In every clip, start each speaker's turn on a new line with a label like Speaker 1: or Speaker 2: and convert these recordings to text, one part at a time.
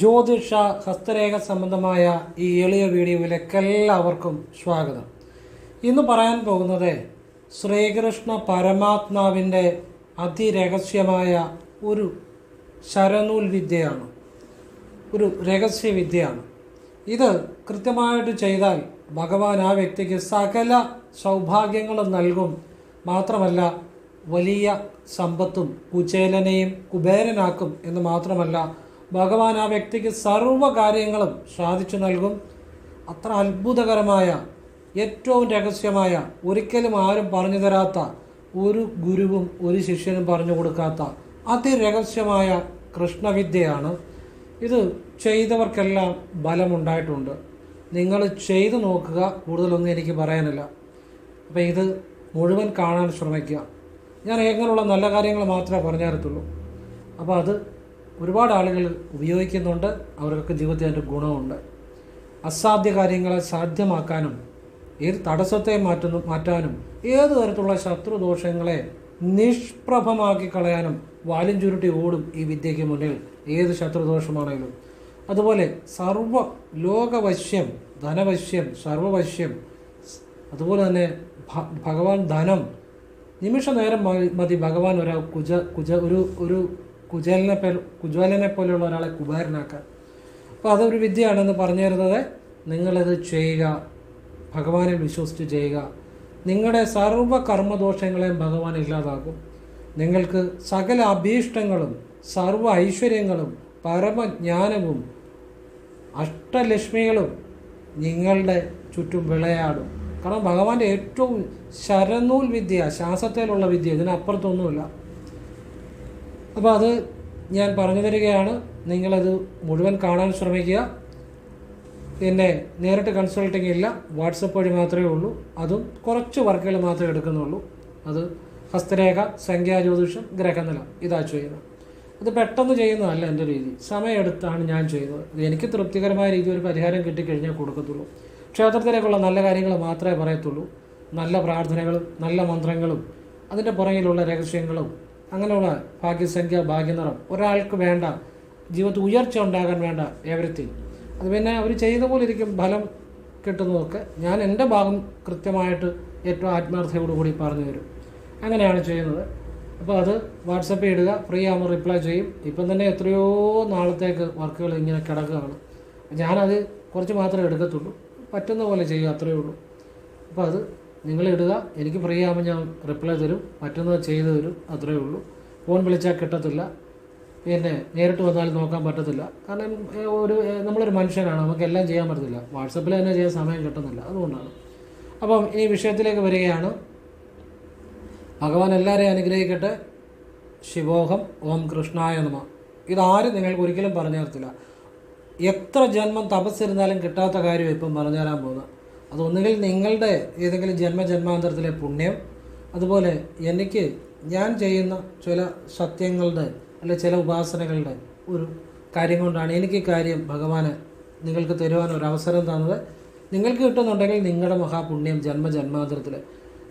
Speaker 1: ജ്യോതിഷ ഹസ്തരേഖ സംബന്ധമായ ഈ എളിയ വീഡിയോയിലേക്ക് എല്ലാവർക്കും സ്വാഗതം. ഇന്ന് പറയാൻ പോകുന്നത് ശ്രീകൃഷ്ണ പരമാത്മാവിന്റെ അതിരഹസ്യമായ ഒരു ശരനൂൽ വിദ്യയാണ്. ഒരു രഹസ്യവിദ്യയാണ് ഇത് കൃത്യമായിട്ട് ചെയ്താൽ ഭഗവാൻ ആ വ്യക്തിക്ക് സകല സൗഭാഗ്യങ്ങളും നൽകും. മാത്രമല്ല വലിയ സമ്പത്തും കുചേലനെയും കുബേരനാക്കും എന്ന് മാത്രമല്ല ഭഗവാൻ ആ വ്യക്തിക്ക് സർവ കാര്യങ്ങളും സാധിച്ചു നൽകും. അത്ര അത്ഭുതകരമായ ഏറ്റവും രഹസ്യമായ ഒരിക്കലും ആരും പറഞ്ഞു തരാത്ത ഒരു ഗുരുവും ഒരു ശിഷ്യനും പറഞ്ഞു കൊടുക്കാത്ത അതിരഹസ്യമായ കൃഷ്ണവിദ്യയാണ്. ഇത് ചെയ്തവർക്കെല്ലാം ബലമുണ്ടായിട്ടുണ്ട്. നിങ്ങൾ ചെയ്തു നോക്കുക കൂടുതലൊന്നും എനിക്ക് പറയാനില്ല. അപ്പോൾ ഇത് മുഴുവൻ കാണാൻ ശ്രമിക്കുക. ഞാൻ എങ്ങനെയുള്ള നല്ല കാര്യങ്ങൾ മാത്രമേ പറഞ്ഞു തരത്തുള്ളൂ അപ്പോൾ അത് ഒരുപാട് ആളുകൾ ഉപയോഗിക്കുന്നുണ്ട്. അവർക്ക് ജീവിതത്തിൽ അതിന്റെ ഗുണമുണ്ട്. അസാധ്യ കാര്യങ്ങളെ സാധ്യമാക്കാനും ഏത് തടസ്സത്തെ മാറ്റുന്നു മാറ്റാനും ഏത് തരത്തിലുള്ള ശത്രുദോഷങ്ങളെ നിഷ്പ്രഭമാക്കി കളയാനും വാലും ചുരുട്ടി ഓടും ഈ വിദ്യയ്ക്ക് മുന്നിൽ ഏത് ശത്രുദോഷമാണെങ്കിലും. അതുപോലെ സർവ ലോകവശ്യം ധനവശ്യം സർവവശ്യം അതുപോലെ തന്നെ ഭഗവാൻ ധനം നിമിഷ നേരം മതി ഭഗവാൻ ഒരാ കുജ കുജ ഒരു ഒരു കുചേലനെ പോലെ കുജാലനെ പോലെയുള്ള ഒരാളെ കുബാരനാക്കാൻ. അപ്പോൾ അതൊരു വിദ്യയാണെന്ന് പറഞ്ഞു തരുന്നത് നിങ്ങളത് ചെയ്യുക. ഭഗവാനിൽ വിശ്വസിച്ച് ചെയ്യുക. നിങ്ങളുടെ സർവ കർമ്മദോഷങ്ങളെയും ഭഗവാൻ ഇല്ലാതാക്കും. നിങ്ങൾക്ക് സകല അഭീഷ്ടങ്ങളും സർവ ഐശ്വര്യങ്ങളും പരമജ്ഞാനവും അഷ്ടലക്ഷ്മികളും നിങ്ങളുടെ ചുറ്റും വിളയാടും. കാരണം ഭഗവാന്റെ ഏറ്റവും ശരനൂൽ വിദ്യ ശാസ്ത്രത്തിലുള്ള വിദ്യ ഇതിനപ്പുറത്തൊന്നുമില്ല. അപ്പോൾ അത് ഞാൻ പറഞ്ഞു തരികയാണ്. നിങ്ങളത് മുഴുവൻ കാണാൻ ശ്രമിക്കുക. പിന്നെ നേരിട്ട് കൺസൾട്ടിങ് ഇല്ല. വാട്സപ്പ് വഴി മാത്രമേ ഉള്ളൂ. അതും കുറച്ച് വർക്കുകൾ മാത്രമേ എടുക്കുന്നുള്ളൂ. അത് ഹസ്തരേഖ സംഖ്യാജ്യോതിഷം ഗ്രഹനില. ഇതാ ചെയ്യുന്നത്. അത് പെട്ടെന്ന് ചെയ്യുന്നതല്ല എന്റെ രീതി. സമയമെടുത്താണ് ഞാൻ ചെയ്യുന്നത്. എനിക്ക് തൃപ്തികരമായ രീതിയിൽ ഒരു പരിഹാരം കിട്ടിക്കഴിഞ്ഞാൽ കൊടുക്കത്തുള്ളൂ. ക്ഷേത്രത്തിലേക്കുള്ള നല്ല കാര്യങ്ങൾ മാത്രമേ പറയത്തുള്ളൂ. നല്ല പ്രാർത്ഥനകളും നല്ല മന്ത്രങ്ങളും അതിന്റെ പുറകിലുള്ള രഹസ്യങ്ങളും അങ്ങനെയുള്ള ഭാഗ്യസംഖ്യ ഭാഗ്യനിറം ഒരാൾക്ക് വേണ്ട ജീവിതത്തിൽ ഉയർച്ച ഉണ്ടാകാൻ വേണ്ട എവരിത്തിങ് അത് പിന്നെ അവർ ചെയ്ത പോലെ ഇരിക്കും ഫലം കിട്ടുന്നതൊക്കെ. ഞാൻ എന്റെ ഭാഗം കൃത്യമായിട്ട് ഏറ്റവും ആത്മാർത്ഥയോടുകൂടി പറഞ്ഞു തരും. അങ്ങനെയാണ് ചെയ്യുന്നത്. അപ്പോൾ അത് വാട്സപ്പ് ഇടുക ഫ്രീ ആകുമ്പോൾ റിപ്ലൈ ചെയ്യും. ഇപ്പം തന്നെ എത്രയോ നാളത്തേക്ക് വർക്കുകൾ ഇങ്ങനെ കിടക്കുകയാണ്. ഞാനത് കുറച്ച് മാത്രമേ എടുക്കത്തുള്ളൂ. പറ്റുന്ന പോലെ ചെയ്യുക അത്രയേ ഉള്ളൂ. അപ്പോൾ അത് നിങ്ങൾ ഇടുക എനിക്ക് ഫ്രീ ആകുമ്പോൾ ഞാൻ റിപ്ലൈ തരും. പറ്റുന്നത് ചെയ്തു തരും. അത്രയേ ഉള്ളൂ. ഫോൺ വിളിച്ചാൽ കിട്ടത്തില്ല. പിന്നെ നേരിട്ട് വന്നാലും നോക്കാൻ പറ്റത്തില്ല. കാരണം ഒരു നമ്മളൊരു മനുഷ്യനാണ്. നമുക്ക് എല്ലാം ചെയ്യാൻ പറ്റത്തില്ല. വാട്സപ്പിൽ തന്നെ ചെയ്യാൻ സമയം കിട്ടുന്നില്ല. അതുകൊണ്ടാണ്. അപ്പം ഈ വിഷയത്തിലേക്ക് വരികയാണ്. ഭഗവാൻ എല്ലാവരെയും അനുഗ്രഹിക്കട്ടെ. ശിവോഹം ഓം കൃഷ്ണായ നമ. ഇതാരും നിങ്ങൾക്ക് ഒരിക്കലും പറഞ്ഞു തരത്തില്ല എത്ര ജന്മം തപസ്സിരുന്നാലും കിട്ടാത്ത കാര്യം ഇപ്പം പറഞ്ഞു തരാൻ പോകുന്നത്. അതൊന്നുകിൽ നിങ്ങളുടെ ഏതെങ്കിലും ജന്മജന്മാന്തരത്തിലെ പുണ്യം അതുപോലെ എനിക്ക് ഞാൻ ചെയ്യുന്ന ചില സത്യങ്ങളുടെ അല്ലെ ചില ഉപാസനകളുടെ ഒരു കാര്യം കൊണ്ടാണ് എനിക്ക് കാര്യം ഭഗവാന് നിങ്ങൾക്ക് തരുവാൻ ഒരു അവസരം തന്നത്. നിങ്ങൾക്ക് കിട്ടുന്നുണ്ടെങ്കിൽ നിങ്ങളുടെ മഹാപുണ്യം ജന്മജന്മാന്തരത്തിൽ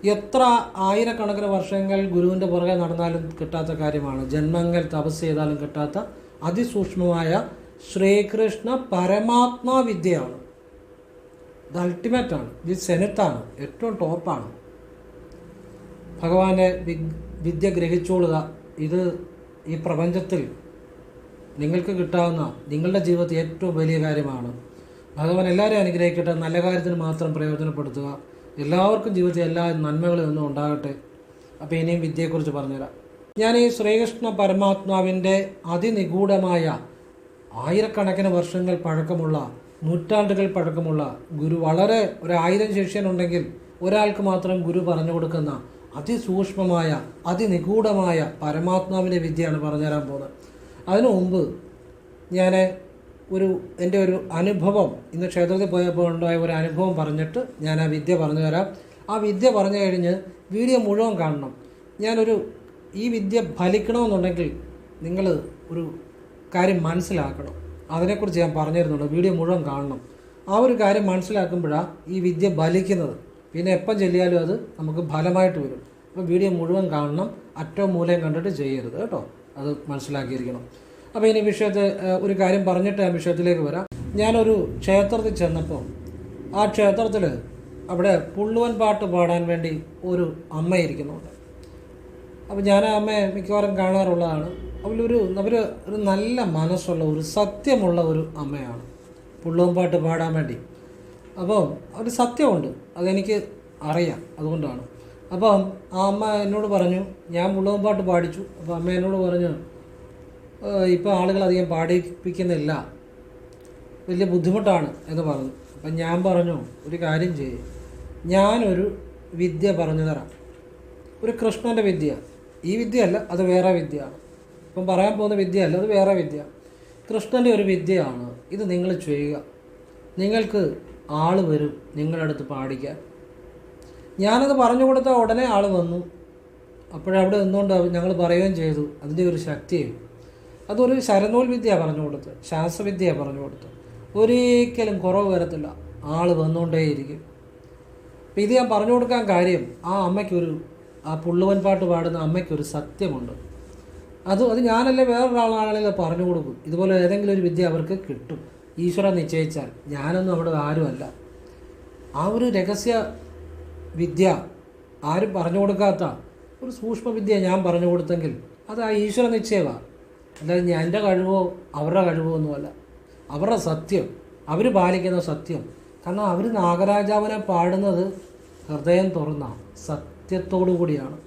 Speaker 1: എത്ര ആയിരക്കണക്കിന് വർഷങ്ങൾ ഗുരുവിന്റെ പുറകെ നടന്നാലും കിട്ടാത്ത കാര്യമാണ്. ജന്മങ്ങൾ തപസ് ചെയ്താലും കിട്ടാത്ത അതിസൂക്ഷ്മമായ ശ്രീകൃഷ്ണ പരമാത്മാ വിദ്യയാണ് ഇത് അൾട്ടിമേറ്റ് ആണ് ഇത് സെനറ്റാണ്. ഏറ്റവും ടോപ്പാണ്. ഭഗവാന്റെ വി- വിദ്യ ഗ്രഹിച്ചുകൊള്ളുക ഇത് ഈ പ്രപഞ്ചത്തിൽ നിങ്ങൾക്ക് കിട്ടാവുന്ന നിങ്ങളുടെ ജീവിതത്തിൽ ഏറ്റവും വലിയ കാര്യമാണ്. ഭഗവാൻ എല്ലാവരെയും അനുഗ്രഹിക്കട്ടെ. നല്ല കാര്യത്തിന് മാത്രം പ്രയോജനപ്പെടുത്തുക. എല്ലാവർക്കും ജീവിതത്തിൽ എല്ലാ നന്മകളും ഒന്നും ഉണ്ടാകട്ടെ. അപ്പോൾ ഇനിയും വിദ്യയെക്കുറിച്ച് പറഞ്ഞുതരാം. ഞാൻ ഈ ശ്രീകൃഷ്ണ പരമാത്മാവിന്റെ അതിനിഗൂഢമായ ആയിരക്കണക്കിന് വർഷങ്ങൾ പഴക്കമുള്ള നൂറ്റാണ്ടുകൾ പഴക്കമുള്ള ഗുരു വളരെ ഒരായിരം ശിഷ്യനുണ്ടെങ്കിൽ ഒരാൾക്ക് മാത്രം ഗുരു പറഞ്ഞു കൊടുക്കുന്ന അതിസൂക്ഷ്മമായ അതിനിഗൂഢമായ പരമാത്മാവിന്റെ വിദ്യയാണ് പറഞ്ഞുതരാൻ പോകുന്നത്. അതിനു മുമ്പ് ഞാൻ ഒരു എന്റെ ഒരു അനുഭവം ഇന്ന് ക്ഷേത്രത്തിൽ പോയപ്പോൾ ഉണ്ടായ ഒരു അനുഭവം പറഞ്ഞിട്ട് ഞാൻ ആ വിദ്യ പറഞ്ഞു തരാം. ആ വിദ്യ പറഞ്ഞു കഴിഞ്ഞ് വീഡിയോ മുഴുവൻ കാണണം. ഞാനൊരു ഈ വിദ്യ ഫലിക്കണമെന്നുണ്ടെങ്കിൽ നിങ്ങൾ ഒരു കാര്യം മനസ്സിലാക്കണം. അതിനെക്കുറിച്ച് ഞാൻ പറഞ്ഞു തരുന്നുണ്ട് വീഡിയോ മുഴുവൻ കാണണം. ആ ഒരു കാര്യം മനസ്സിലാക്കുമ്പോഴാണ് ഈ വിദ്യ ഫലിക്കുന്നത്. പിന്നെ എപ്പം ചെല്ലിയാലും അത് നമുക്ക് ഫലമായിട്ട് വരും. അപ്പോൾ വീഡിയോ മുഴുവൻ കാണണം. അറ്റവും മൂലയും കണ്ടിട്ട് ചെയ്യരുത് കേട്ടോ. അത് മനസ്സിലാക്കിയിരിക്കണം. അപ്പോൾ ഇനി വിഷയത്തെ ഒരു കാര്യം പറഞ്ഞിട്ട് ആ വിഷയത്തിലേക്ക് വരാം. ഞാനൊരു ക്ഷേത്രത്തിൽ ചെന്നപ്പോൾ ആ ക്ഷേത്രത്തിൽ അവിടെ പുള്ളുവൻ പാട്ട് പാടാൻ വേണ്ടി ഒരു അമ്മ ഇരിക്കുന്നുണ്ട്. അപ്പോൾ ഞാൻ ആ അമ്മയെ മിക്കവാറും കാണാറുള്ളതാണ്. അവരൊരു അവർ ഒരു നല്ല മനസ്സുള്ള ഒരു സത്യമുള്ള ഒരു അമ്മയാണ്. പുള്ളവും പാട്ട് പാടാൻ വേണ്ടി. അപ്പം ഒരു സത്യമുണ്ട്. അതെനിക്ക് അറിയാം. അതുകൊണ്ടാണ്. അപ്പം ആ അമ്മ എന്നോട് പറഞ്ഞു ഞാൻ പുള്ളവും പാട്ട് പാടിച്ചു. അപ്പോൾ അമ്മ എന്നോട് പറഞ്ഞു ഇപ്പോൾ ആളുകൾ അധികം പാടിപ്പിക്കുന്നില്ല. വലിയ ബുദ്ധിമുട്ടാണ്. എന്ന് പറഞ്ഞു. അപ്പം ഞാൻ പറഞ്ഞു ഒരു കാര്യം ചെയ്യും. ഞാനൊരു വിദ്യ പറഞ്ഞു തരാം. ഒരു കൃഷ്ണന്റെ വിദ്യ. ഈ വിദ്യയല്ല അത് വേറെ വിദ്യയാണ്. ഇപ്പം പറയാൻ പോകുന്ന വിദ്യയല്ല അത് വേറെ വിദ്യ. കൃഷ്ണന്റെ ഒരു വിദ്യയാണ് ഇത് നിങ്ങൾ ചെയ്യുക. നിങ്ങൾക്ക് ആൾ വരും നിങ്ങളുടെ അടുത്ത് പാടിക്കാൻ. ഞാനത് പറഞ്ഞു കൊടുത്ത ഉടനെ ആൾ വന്നു. അപ്പോഴവിടെ നിന്നുകൊണ്ട് ഞങ്ങൾ പറയുകയും ചെയ്തു. അതിന്റെ ഒരു ശക്തിയും. അതൊരു ശരനൂൽ വിദ്യ പറഞ്ഞു കൊടുത്ത് ശാസ്ത്രവിദ്യ പറഞ്ഞു കൊടുത്ത് ഒരിക്കലും കുറവ് വരത്തില്ല. ആൾ വന്നുകൊണ്ടേയിരിക്കും. അപ്പം ഇത് ഞാൻ പറഞ്ഞു കൊടുക്കാൻ കാര്യം ആ അമ്മയ്ക്കൊരു ആ പുള്ളുവൻ പാട്ട് പാടുന്ന അമ്മയ്ക്കൊരു സത്യമുണ്ട്. അത് അത് ഞാനല്ല വേറൊരാളാണെങ്കിലും പറഞ്ഞു കൊടുക്കും. ഇതുപോലെ ഏതെങ്കിലും ഒരു വിദ്യ അവർക്ക് കിട്ടും. ഈശ്വര നിശ്ചയിച്ചാൽ. ഞാനൊന്നും അവിടെ ആരുമല്ല. ആ ഒരു രഹസ്യ വിദ്യ ആരും പറഞ്ഞു കൊടുക്കാത്ത ഒരു സൂക്ഷ്മ വിദ്യ ഞാൻ പറഞ്ഞു കൊടുത്തെങ്കിൽ അത് ആ ഈശ്വര നിശ്ചയമാണ് അല്ലാതെ ഞാൻ എന്റെ കഴിവോ അവരുടെ കഴിവോ ഒന്നുമല്ല. അവരുടെ സത്യം അവർ പാലിക്കുന്ന സത്യം. കാരണം അവർ നാഗരാജാവിനെ പാടുന്നത് ഹൃദയം തുറന്ന സത്യത്തോടു കൂടിയാണ്.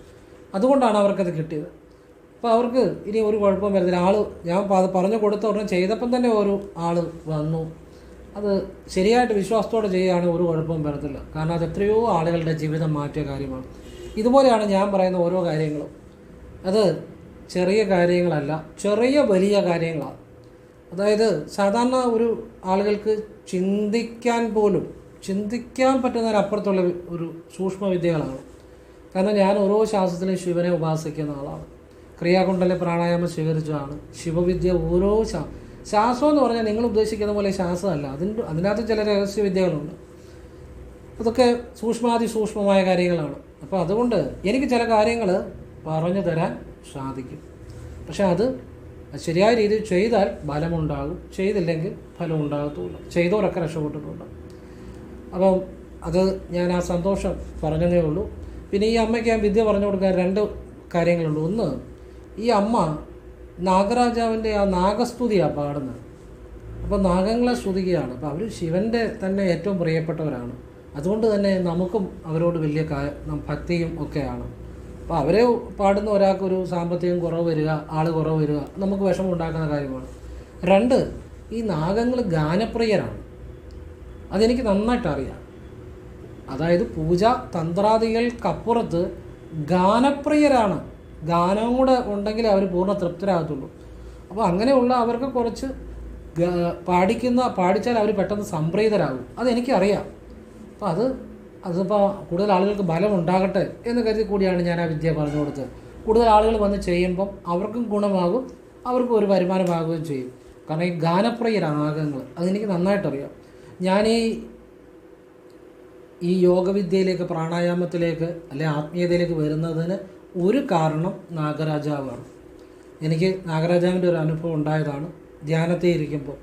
Speaker 1: അതുകൊണ്ടാണ് അവർക്കത് കിട്ടിയത്. അപ്പോൾ അവർക്ക് ഇനി ഒരു കുഴപ്പം വരുന്നില്ല ആൾ ഞാൻ പറഞ്ഞു കൊടുത്ത ഉടനെ ചെയ്തപ്പം തന്നെ ഒരു ആൾ വന്നു. അത് ശരിയായിട്ട് വിശ്വാസത്തോടെ ചെയ്യുകയാണെങ്കിൽ ഒരു കുഴപ്പവും വരത്തില്ല. കാരണം അത് എത്രയോ ആളുകളുടെ ജീവിതം മാറ്റിയ കാര്യമാണ്. ഇതുപോലെയാണ് ഞാൻ പറയുന്ന ഓരോ കാര്യങ്ങളും. അത് ചെറിയ കാര്യങ്ങളല്ല ചെറിയ വലിയ കാര്യങ്ങളാണ്. അതായത് സാധാരണ ഒരു ആളുകൾക്ക് ചിന്തിക്കാൻ പോലും ചിന്തിക്കാൻ പറ്റുന്നതിനപ്പുറത്തുള്ള ഒരു സൂക്ഷ്മവിദ്യകളാണ്. കാരണം ഞാൻ ഓരോ ശാസ്ത്രത്തിലും ശിവനെ ഉപാസിക്കുന്ന ആളാണ്. ക്രിയാകുണ്ടലെ പ്രാണായാമം സ്വീകരിച്ചതാണ്. ശിവവിദ്യ ഓരോ ശാ ശാസ്ത്രം എന്ന് പറഞ്ഞാൽ നിങ്ങൾ ഉദ്ദേശിക്കുന്ന പോലെ ശാസ്ത്രമല്ല. അതിന്റെ അതിനകത്ത് ചില രഹസ്യവിദ്യകളുണ്ട് അതൊക്കെ സൂക്ഷ്മാതി സൂക്ഷ്മമായ കാര്യങ്ങളാണ്. അപ്പോൾ അതുകൊണ്ട് എനിക്ക് ചില കാര്യങ്ങൾ പറഞ്ഞു തരാൻ സാധിക്കും. പക്ഷെ അത് ശരിയായ രീതിയിൽ ചെയ്താൽ ഫലമുണ്ടാകും. ചെയ്തില്ലെങ്കിൽ ഫലം ഉണ്ടാകത്തുമില്ല ചെയ്തവരൊക്കെ രക്ഷപ്പെട്ടിട്ടുണ്ട്. അപ്പം അത് ഞാൻ ആ സന്തോഷം പറഞ്ഞതേ ഉള്ളൂ. പിന്നെ ഈ അമ്മയ്ക്ക് ഞാൻ വിദ്യ പറഞ്ഞു കൊടുക്കാൻ രണ്ട് കാര്യങ്ങളുണ്ട്. ഒന്ന് ഈ അമ്മ നാഗരാജാവിന്റെ ആ നാഗസ്തുതിയാണ് പാടുന്നത്. അപ്പോൾ നാഗങ്ങളെ സ്തുതിക്കുകയാണ്. അപ്പോൾ അവർ ശിവന്റെ തന്നെ ഏറ്റവും പ്രിയപ്പെട്ടവരാണ്. അതുകൊണ്ട് തന്നെ നമുക്കും അവരോട് വലിയ ഭക്തിയും ഒക്കെയാണ്. അപ്പോൾ അവരെ പാടുന്ന ഒരാൾക്കൊരു സാമ്പത്തികം കുറവ് വരിക ആൾ കുറവ് വരിക നമുക്ക് വിഷമം ഉണ്ടാക്കുന്ന കാര്യമാണ്. രണ്ട് ഈ നാഗങ്ങൾ ഗാനപ്രിയരാണ്. അതെനിക്ക് നന്നായിട്ട് അറിയാം അതായത് പൂജ തന്ത്രാദികൾക്കപ്പുറത്ത് ഗാനപ്രിയരാണ്. ഗാനവും കൂടെ ഉണ്ടെങ്കിലേ അവർ പൂർണ തൃപ്തരാകത്തുള്ളൂ. അപ്പോൾ അങ്ങനെയുള്ള അവർക്ക് കുറച്ച് പാടിക്കുന്ന പാടിച്ചാൽ അവർ പെട്ടെന്ന് സംപ്രീതരാകും. അതെനിക്കറിയാം. അപ്പോൾ അത് അതിപ്പോൾ കൂടുതൽ ആളുകൾക്ക് ബലം ഉണ്ടാകട്ടെ എന്ന് കരുതി കൂടിയാണ് ഞാൻ ആ വിദ്യ പറഞ്ഞു കൊടുത്തത്. കൂടുതൽ ആളുകൾ വന്ന് ചെയ്യുമ്പം അവർക്കും ഗുണമാകും അവർക്കും ഒരു വരുമാനമാകുകയും ചെയ്യും. കാരണം ഈ ഗാനപ്രിയ രാഗങ്ങൾ അതെനിക്ക് നന്നായിട്ടറിയാം. ഞാൻ ഈ ഈ യോഗവിദ്യയിലേക്ക് പ്രാണായാമത്തിലേക്ക് അല്ലെ ആത്മീയതയിലേക്ക് വരുന്നതിന് ഒരു കാരണം നാഗരാജാവാണ്. എനിക്ക് നാഗരാജാവിന്റെ ഒരു അനുഭവം ഉണ്ടായതാണ് ധ്യാനത്തിൽ ഇരിക്കുമ്പോൾ.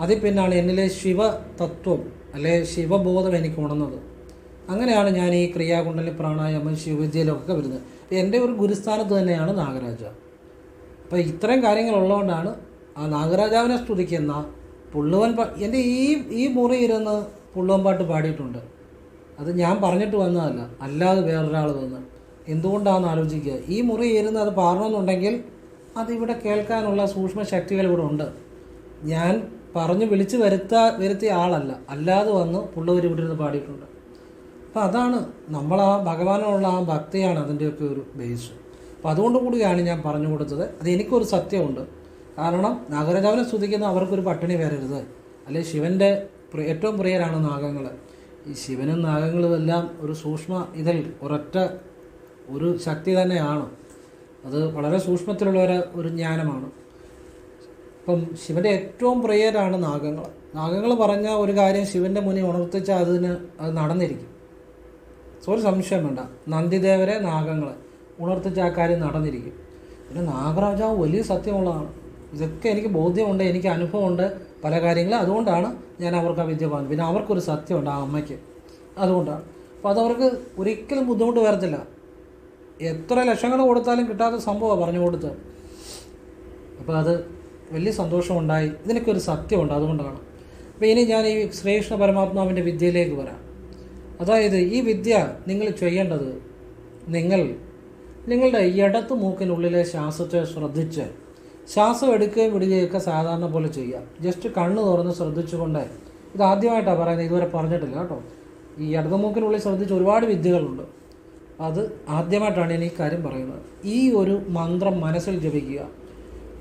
Speaker 1: അതിൽ പിന്നാണ് എന്നിലെ ശിവതത്വം അല്ലെ ശിവബോധം എനിക്ക് ഉണർന്നത്. അങ്ങനെയാണ് ഞാൻ ഈ ക്രിയാകുണ്ടലി പ്രാണായാമം ശിവവിദ്യയിലൊക്കെ വരുന്നത്. എന്റെ ഒരു ഗുരുസ്ഥാനത്ത് തന്നെയാണ് നാഗരാജ. അപ്പോൾ ഇത്രയും കാര്യങ്ങളുള്ളതുകൊണ്ടാണ് ആ നാഗരാജാവിനെ സ്തുതിക്കുന്ന പുള്ളുവൻ പാ എന്റെ ഈ ഈ മുറി ഇരുന്ന് പുള്ളുവൻ പാട്ട് പാടിയിട്ടുണ്ട്. അത് ഞാൻ പറഞ്ഞിട്ട് വന്നതല്ല അല്ലാതെ വേറൊരാൾ വന്ന്. എന്തുകൊണ്ടാണെന്ന് ആലോചിക്കുക? ഈ മുറി ഇരുന്ന് അത് പാറണമെന്നുണ്ടെങ്കിൽ അതിവിടെ കേൾക്കാനുള്ള സൂക്ഷ്മ ശക്തികൾ ഇവിടെ ഉണ്ട്. ഞാൻ പറഞ്ഞു വിളിച്ച് വരുത്താ വരുത്തിയ ആളല്ല. അല്ലാതെ വന്ന് പുള്ളവർ ഇവിടെ ഇരുന്ന് പാടിയിട്ടുണ്ട്. അപ്പം അതാണ് നമ്മൾ ആ ഭഗവാനുള്ള ആ ഭക്തിയാണ് അതിന്റെയൊക്കെ ഒരു ബേസ് അപ്പം അതുകൊണ്ട് കൂടിയാണ് ഞാൻ പറഞ്ഞു കൊടുത്തത്. അത് എനിക്കൊരു സത്യമുണ്ട്. കാരണം നാഗരാജാവിനെ സ്തുതിക്കുന്ന അവർക്കൊരു പട്ടിണി വരരുത്. അല്ലെ ശിവന്റെ ഏറ്റവും പ്രിയരാണ് നാഗങ്ങൾ ഈ ശിവനും നാഗങ്ങളും എല്ലാം ഒരു സൂക്ഷ്മ ഇതിൽ ഒരൊറ്റ ഒരു ശക്തി തന്നെയാണ്. അത് വളരെ സൂക്ഷ്മത്തിലുള്ള ഒരു ഒരു ജ്ഞാനമാണ്. ഇപ്പം ശിവന്റെ ഏറ്റവും പ്രിയരാണ് നാഗങ്ങൾ. നാഗങ്ങൾ പറഞ്ഞ ഒരു കാര്യം ശിവന്റെ മുന്നിൽ ഉണർത്തിച്ചാൽ അതിന് അത് നടന്നിരിക്കും. ഒരു സംശയം വേണ്ട. നന്ദിദേവരെ നാഗങ്ങളെ ഉണർത്തിച്ച ആ കാര്യം നടന്നിരിക്കും. പിന്നെ നാഗരാജാവ് വലിയ സത്യമുള്ളതാണ്. ഇതൊക്കെ എനിക്ക് ബോധ്യമുണ്ട് എനിക്ക് അനുഭവമുണ്ട് പല കാര്യങ്ങളും. അതുകൊണ്ടാണ് ഞാൻ അവർക്ക് ആ വിദ്യ പറഞ്ഞു പിന്നെ അവർക്കൊരു സത്യമുണ്ട് ആ അമ്മയ്ക്ക്. അതുകൊണ്ടാണ്. അപ്പോൾ അതവർക്ക് ഒരിക്കലും ബുദ്ധിമുട്ട് വരത്തില്ല. എത്ര ലക്ഷങ്ങൾ കൊടുത്താലും കിട്ടാത്ത സംഭവമാണ് പറഞ്ഞു കൊടുത്ത്. അപ്പോൾ അത് വലിയ സന്തോഷമുണ്ടായി. ഇതിനൊക്കെ ഒരു സത്യമുണ്ട് അതുകൊണ്ടാണ്. അപ്പോൾ ഇനി ഞാൻ ഈ ശ്രീകൃഷ്ണ പരമാത്മാവിന്റെ വിദ്യയിലേക്ക് വരാം. അതായത് ഈ വിദ്യ നിങ്ങൾ ചെയ്യേണ്ടത് നിങ്ങൾ നിങ്ങളുടെ ഇടത്ത് മൂക്കിനുള്ളിലെ ശ്വാസത്തെ ശ്രദ്ധിച്ച് ശ്വാസം എടുക്കുകയും വിടുകയൊക്കെ സാധാരണ പോലെ ചെയ്യുക. ജസ്റ്റ് കണ്ണ് തുറന്ന് ശ്രദ്ധിച്ചുകൊണ്ട് ഇത് ആദ്യമായിട്ടാണ് പറയുന്നത് ഇതുവരെ പറഞ്ഞിട്ടില്ല കേട്ടോ. ഈ ഇടത് മൂക്കിനുള്ളിൽ ശ്രദ്ധിച്ച് ഒരുപാട് വിദ്യകളുണ്ട്. അത് ആദ്യമായിട്ടാണ് ഞാൻ ഈ കാര്യം പറയുന്നത്. ഈ ഒരു മന്ത്രം മനസ്സിൽ ജപിക്കുക.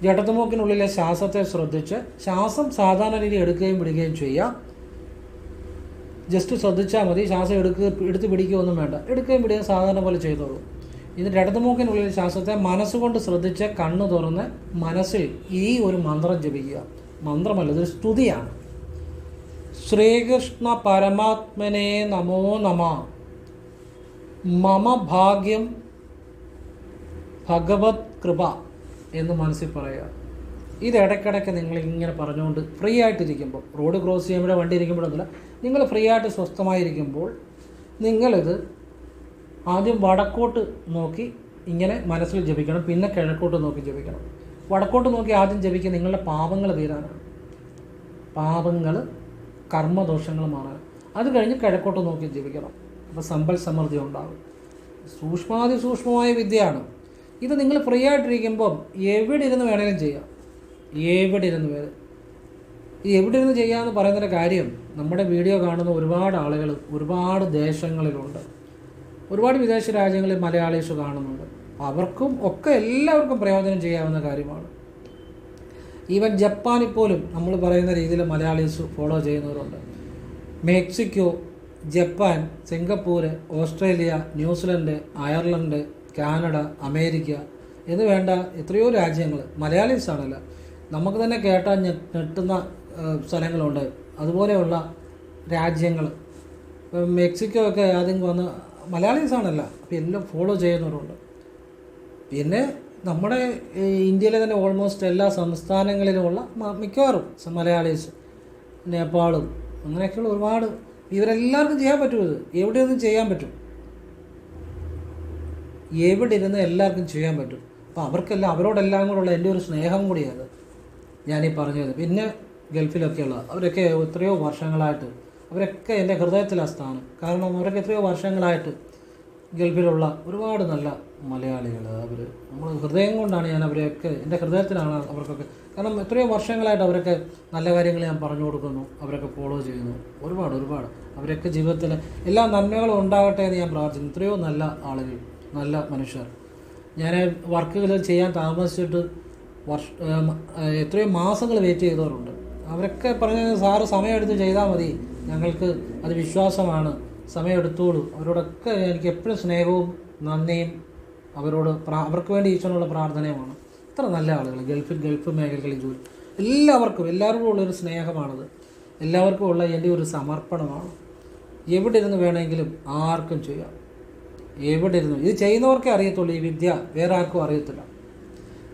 Speaker 1: ജഡത്തുമൂക്കിനുള്ളിലെ ശ്വാസത്തെ ശ്രദ്ധിച്ച് ശ്വാസം സാധാരണ രീതി എടുക്കുകയും വിടുകയും ചെയ്യുക. ജസ്റ്റ് ശ്രദ്ധിച്ചാൽ മതി ശ്വാസം എടുക്കുക എടുത്ത് പിടിക്കുകയൊന്നും വേണ്ട. എടുക്കുകയും പിടിക്കുക സാധാരണ പോലെ ചെയ്തോളൂ. എന്നിട്ട് ഇടതുമൂക്കിനുള്ളിൽ ശ്വാസത്തെ മനസ്സുകൊണ്ട് ശ്രദ്ധിച്ച് കണ്ണു തുറന്ന് മനസ്സിൽ ഈ ഒരു മന്ത്രം ജപിക്കുക. മന്ത്രമല്ല ഇതൊരു സ്തുതിയാണ്. ശ്രീകൃഷ്ണ പരമാത്മനെ നമോ നമ. മമ ഭാഗ്യം ഭഗവത് കൃപ എന്ന് മനസ്സിൽ പറയുക. ഇത് ഇടയ്ക്കിടയ്ക്ക് നിങ്ങൾ ഇങ്ങനെ പറഞ്ഞുകൊണ്ട് ഫ്രീ ആയിട്ടിരിക്കുമ്പോൾ റോഡ് ക്രോസ് ചെയ്യുമ്പോൾ വണ്ടി ഇരിക്കുമ്പോഴൊന്നുമില്ല നിങ്ങൾ ഫ്രീ ആയിട്ട് സ്വസ്ഥമായിരിക്കുമ്പോൾ നിങ്ങളിത് ആദ്യം വടക്കോട്ട് നോക്കി ഇങ്ങനെ മനസ്സിൽ ജപിക്കണം പിന്നെ കിഴക്കോട്ട് നോക്കി ജപിക്കണം. വടക്കോട്ട് നോക്കി ആദ്യം ജപിക്കുക നിങ്ങളുടെ പാപങ്ങൾ തീരാനാണ്. പാപങ്ങൾ കർമ്മദോഷങ്ങൾ മാറാൻ അത് കഴിഞ്ഞ് കിഴക്കോട്ട് നോക്കി ജപിക്കണം. അപ്പോൾ സമ്പൽ സമൃദ്ധി ഉണ്ടാകും സൂക്ഷ്മാതി സൂക്ഷ്മമായ വിദ്യയാണ്. ഇത് നിങ്ങൾ ഫ്രീ ആയിട്ടിരിക്കുമ്പം എവിടെ ഇരുന്ന് വേണമെങ്കിലും ചെയ്യാം. എവിടെ ഇരുന്ന് വേണം ഇത് എവിടെ ഇരുന്ന് ചെയ്യാമെന്ന് പറയുന്നതിന്റെ കാര്യം നമ്മുടെ വീഡിയോ കാണുന്ന ഒരുപാട് ആളുകൾ ഒരുപാട് ദേശങ്ങളിലുണ്ട്. ഒരുപാട് വിദേശ രാജ്യങ്ങളിൽ മലയാളീസ് കാണുന്നുണ്ട്. അവർക്കും ഒക്കെ എല്ലാവർക്കും പ്രയോജനം ചെയ്യാവുന്ന കാര്യമാണ്. ഈവൻ ജപ്പാനിൽ പോലും നമ്മൾ പറയുന്ന രീതിയിൽ മലയാളീസ് ഫോളോ ചെയ്യുന്നവരുണ്ട്. Mexico Japan Singapore Australia New Zealand Ireland Canada America എന്ന് വേണ്ട എത്രയോ രാജ്യങ്ങൾ മലയാളീസ് ആണല്ലോ. നമുക്ക് തന്നെ കേട്ടാൽ ഞെട്ടുന്ന സ്ഥലങ്ങളുണ്ട്. അതുപോലെയുള്ള രാജ്യങ്ങൾ മെക്സിക്കോ ഒക്കെ ആദ്യം വന്ന് മലയാളീസ് ആണല്ലോ. അപ്പോൾ എല്ലാം ഫോളോ ചെയ്യുന്നവരുണ്ട്. പിന്നെ നമ്മുടെ ഇന്ത്യയിലെ തന്നെ ഓൾമോസ്റ്റ് എല്ലാ സംസ്ഥാനങ്ങളിലുമുള്ള മിക്കവാറും മലയാളീസ് നേപ്പാളും അങ്ങനെയൊക്കെയുള്ള ഒരുപാട് ഇവരെല്ലാവർക്കും ചെയ്യാൻ പറ്റും ഇത്. എവിടെയൊന്നും ചെയ്യാൻ പറ്റും. എവിടെ ഇരുന്ന് എല്ലാവർക്കും ചെയ്യാൻ പറ്റും. അപ്പോൾ അവർക്കെല്ലാം അവരോടെല്ലാം കൂടെയുള്ള എന്റെ ഒരു സ്നേഹം കൂടിയാണ് ഞാനീ പറഞ്ഞത്. പിന്നെ ഗൾഫിലൊക്കെയുള്ള അവരൊക്കെ എത്രയോ വർഷങ്ങളായിട്ട് അവരൊക്കെ എന്റെ ഹൃദയത്തിലാണ് സ്ഥാനം. കാരണം അവരൊക്കെ എത്രയോ വർഷങ്ങളായിട്ട് ഗൾഫിലുള്ള ഒരുപാട് നല്ല മലയാളികൾ അവർ നമ്മൾ ഹൃദയം കൊണ്ടാണ് ഞാൻ അവരെയൊക്കെ എന്റെ ഹൃദയത്തിലാണ് അവർക്കൊക്കെ കാരണം എത്രയോ വർഷങ്ങളായിട്ട് അവരൊക്കെ നല്ല കാര്യങ്ങൾ ഞാൻ പറഞ്ഞു കൊടുക്കുന്നു അവരൊക്കെ ഫോളോ ചെയ്യുന്നു. ഒരുപാട് ഒരുപാട്. അവരൊക്കെ ജീവിതത്തിൽ എല്ലാ നന്മകളും ഉണ്ടാകട്ടെ എന്ന് ഞാൻ പ്രാർത്ഥിക്കുന്നു. എത്രയോ നല്ല ആളുകൾ നല്ല മനുഷ്യർ. ഞാൻ വർക്കുകൾ ചെയ്യാൻ താമസിച്ചിട്ട് വർഷ എത്രയോ മാസങ്ങൾ വെയിറ്റ് ചെയ്തവരുണ്ട്. അവരൊക്കെ പറഞ്ഞ സാറ് സമയമെടുത്ത് ചെയ്താൽ മതി. ഞങ്ങൾക്ക് അത് വിശ്വാസമാണ്. സമയമെടുത്തോളൂ. അവരോടൊക്കെ എനിക്ക് എപ്പോഴും സ്നേഹവും നന്ദിയും അവരോട് അവർക്ക് വേണ്ടി ഈശ്വരനുള്ള പ്രാർത്ഥനയുമാണ്. ഇത്ര നല്ല ആളുകൾ ഗൾഫിൽ ഗൾഫ് മേഖലകളിൽ ജോലി. എല്ലാവർക്കും എല്ലാവരോടും ഉള്ളൊരു സ്നേഹമാണത്. എല്ലാവർക്കും ഉള്ള എന്റെ ഒരു സമർപ്പണമാണ്. എവിടെ ഇരുന്ന് വേണമെങ്കിലും ആർക്കും ചെയ്യാം. എവിടെ ഇരുന്ന് ഇത് ചെയ്യുന്നവർക്കേ അറിയത്തുള്ളൂ ഈ വിദ്യ വേറെ ആർക്കും അറിയത്തില്ല.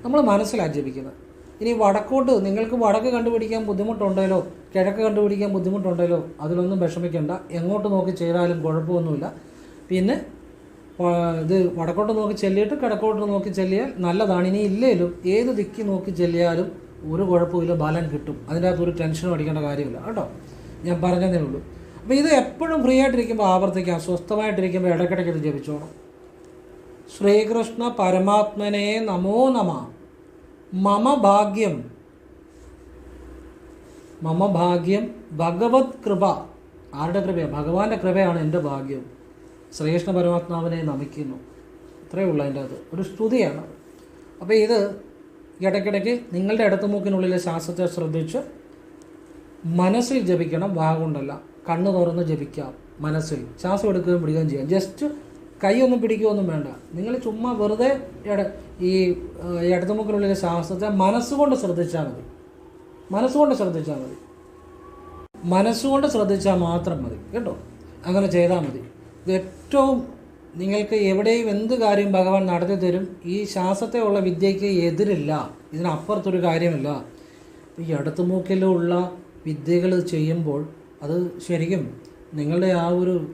Speaker 1: നമ്മൾ മനസ്സിലാണ് ജപിക്കുന്നത് ഇനി വടക്കോട്ട് നിങ്ങൾക്ക് വടക്ക് കണ്ടുപിടിക്കാൻ ബുദ്ധിമുട്ടുണ്ടല്ലോ കിഴക്ക് കണ്ടുപിടിക്കാൻ ബുദ്ധിമുട്ടുണ്ടല്ലോ അതിലൊന്നും വിഷമിക്കേണ്ട. എങ്ങോട്ട് നോക്കി ചേരാലും കുഴപ്പമൊന്നുമില്ല. പിന്നെ ഇത് വടക്കോട്ട് നോക്കി ചെല്ലിയിട്ട് കിഴക്കോട്ട് നോക്കി ചെല്ലിയാൽ നല്ലതാണ്. ഇനി ഇല്ലേലും ഏത് ദിക്കി നോക്കി ചെല്ലിയാലും ഒരു കുഴപ്പമില്ല ബലം കിട്ടും. അതിന്റെ അകത്ത് ഒരു ടെൻഷനും അടിക്കേണ്ട കാര്യമില്ല. കേട്ടോ? ഞാൻ പറഞ്ഞതേ ഉള്ളൂ. അപ്പോൾ ഇത് എപ്പോഴും ഫ്രീ ആയിട്ടിരിക്കുമ്പോൾ ആവർത്തിക്കാം. സ്വസ്ഥമായിട്ടിരിക്കുമ്പോൾ ഇടയ്ക്കിടയ്ക്ക് ഇത് ജപിച്ചോണം. ശ്രീകൃഷ്ണ പരമാത്മനെ നമോ നമ. മമ ഭാഗ്യം മമ ഭാഗ്യം ഭഗവത് കൃപ. ആരുടെ കൃപയാണ് ഭഗവാന്റെ കൃപയാണ് എന്റെ ഭാഗ്യം. ശ്രീകൃഷ്ണ പരമാത്മാവിനെ നമിക്കുന്നു. ഇത്രയേ ഉള്ളൂ അതിന്റെ അത് ഒരു സ്തുതിയാണ്. അപ്പോൾ ഇത് ഇടയ്ക്കിടയ്ക്ക് നിങ്ങളുടെ ഇടത്തുമൂക്കിനുള്ളിലെ ശ്വാസത്തെ ശ്രദ്ധിച്ച് മനസ്സിൽ ജപിക്കണം. വാഗുണ്ടല്ല കണ്ണു തുറന്ന് ജപിക്കാം മനസ്സിൽ. ശ്വാസം എടുക്കുകയും പിടിക്കുകയും ചെയ്യാം. ജസ്റ്റ് കൈ ഒന്നും പിടിക്കുകയൊന്നും വേണ്ട. നിങ്ങൾ ചുമ്മാ വെറുതെ ഇട ഈ ഇടതുമുക്കിനുള്ളിലെ ശാസ്ത്രത്തെ മനസ്സുകൊണ്ട് ശ്രദ്ധിച്ചാൽ മതി. മനസ്സുകൊണ്ട് ശ്രദ്ധിച്ചാൽ മതി. മനസ്സുകൊണ്ട് ശ്രദ്ധിച്ചാൽ മാത്രം മതി കേട്ടോ? അങ്ങനെ ചെയ്താൽ മതി. ഇത് ഏറ്റവും നിങ്ങൾക്ക് എവിടെയും എന്ത് കാര്യം ഭഗവാൻ നടത്തി തരും ഈ ശാസ്ത്രത്തിലുള്ള വിദ്യയ്ക്ക് എതിരില്ല. ഇതിനപ്പുറത്തൊരു കാര്യമില്ല. ഈ അടുത്തുമൂക്കിലുള്ള വിദ്യകൾ ചെയ്യുമ്പോൾ അത് ശരിക്കും നിങ്ങളുടെ ആ ഒരു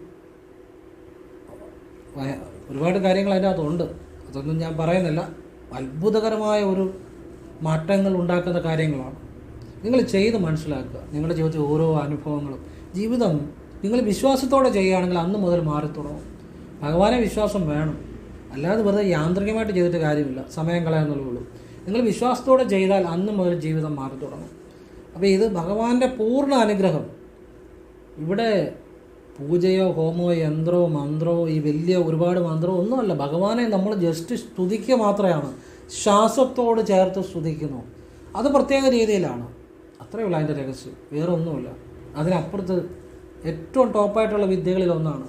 Speaker 1: ഒരുപാട് കാര്യങ്ങൾ അതിനകത്തുണ്ട്. അതൊന്നും ഞാൻ പറയുന്നില്ല. അത്ഭുതകരമായ ഒരു മാറ്റങ്ങൾ ഉണ്ടാക്കുന്ന കാര്യങ്ങളാണ്. നിങ്ങൾ ചെയ്ത് മനസ്സിലാക്കുക. നിങ്ങളുടെ ജീവിതത്തിൽ ഓരോ അനുഭവങ്ങളും. ജീവിതം നിങ്ങൾ വിശ്വാസത്തോടെ ചെയ്യുകയാണെങ്കിൽ അന്ന് മുതൽ മാറി തുടങ്ങും. ഭഗവാനെ വിശ്വാസം വേണം. അല്ലാതെ വെറുതെ യാന്ത്രികമായിട്ട് ചെയ്തിട്ട് കാര്യമില്ല. സമയം കളയാന്നുള്ളൂ നിങ്ങൾ വിശ്വാസത്തോടെ ചെയ്താൽ അന്ന് മുതൽ ജീവിതം മാറി തുടങ്ങും. അപ്പോൾ ഇത് ഭഗവാന്റെ പൂർണ അനുഗ്രഹം. ഇവിടെ പൂജയോ ഹോമോ യന്ത്രമോ മന്ത്രമോ ഈ വലിയ ഒരുപാട് മന്ത്രമോ ഒന്നുമല്ല. ഭഗവാനെ നമ്മൾ ജസ്റ്റ് സ്തുതിക്കുക മാത്രമാണ്. ശ്വാസത്തോട് ചേർത്ത് സ്തുതിക്കുന്നു. അത് പ്രത്യേക രീതിയിലാണ്. അത്രയേ ഉള്ളൂ അതിന്റെ രഹസ്യം. വേറെ ഒന്നുമില്ല. അതിനപ്പുറത്ത് ഏറ്റവും ടോപ്പായിട്ടുള്ള വിദ്യകളിൽ ഒന്നാണ്.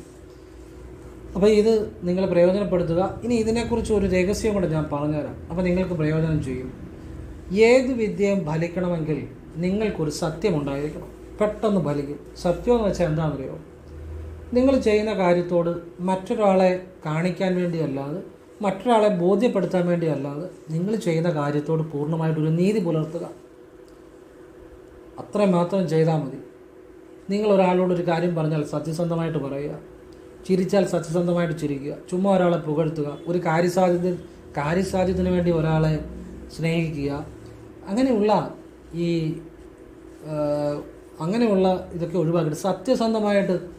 Speaker 1: അപ്പോൾ ഇത് നിങ്ങൾ പ്രയോജനപ്പെടുത്തുക. ഇനി ഇതിനെക്കുറിച്ച് ഒരു രഹസ്യം കൂടെ ഞാൻ പറഞ്ഞുതരാം. അപ്പോൾ നിങ്ങൾക്ക് പ്രയോജനം ചെയ്യും. ഏത് വിദ്യയും ഫലിക്കണമെങ്കിൽ നിങ്ങൾക്കൊരു സത്യമുണ്ടായിരിക്കണം. പെട്ടെന്ന് ഫലിക്കും. സത്യം എന്ന് വെച്ചാൽ എന്താണെന്നറിയോ? നിങ്ങൾ ചെയ്യുന്ന കാര്യത്തോട് മറ്റൊരാളെ കാണിക്കാൻ വേണ്ടിയല്ലാതെ മറ്റൊരാളെ ബോധ്യപ്പെടുത്താൻ വേണ്ടിയല്ലാതെ നിങ്ങൾ ചെയ്യുന്ന കാര്യത്തോട് പൂർണമായിട്ടൊരു നീതി പുലർത്തുക. അത്രയും മാത്രം ചെയ്താൽ മതി. നിങ്ങൾ ഒരാളോട് ഒരു കാര്യം പറഞ്ഞാൽ സത്യസന്ധമായിട്ട് പറയുക. ചിരിച്ചാൽ സത്യസന്ധമായിട്ട് ചിരിക്കുക. ചുമ്മാ ഒരാളെ പുകഴ്ത്തുക. ഒരു കാര്യസാധ്യത കാര്യസാധ്യത്തിന് വേണ്ടി ഒരാളെ സ്നേഹിക്കുക. അങ്ങനെയുള്ള ഈ അങ്ങനെയുള്ള ഇതൊക്കെ ഒഴിവാക്കിയിട്ട് സത്യസന്ധമായിട്ട്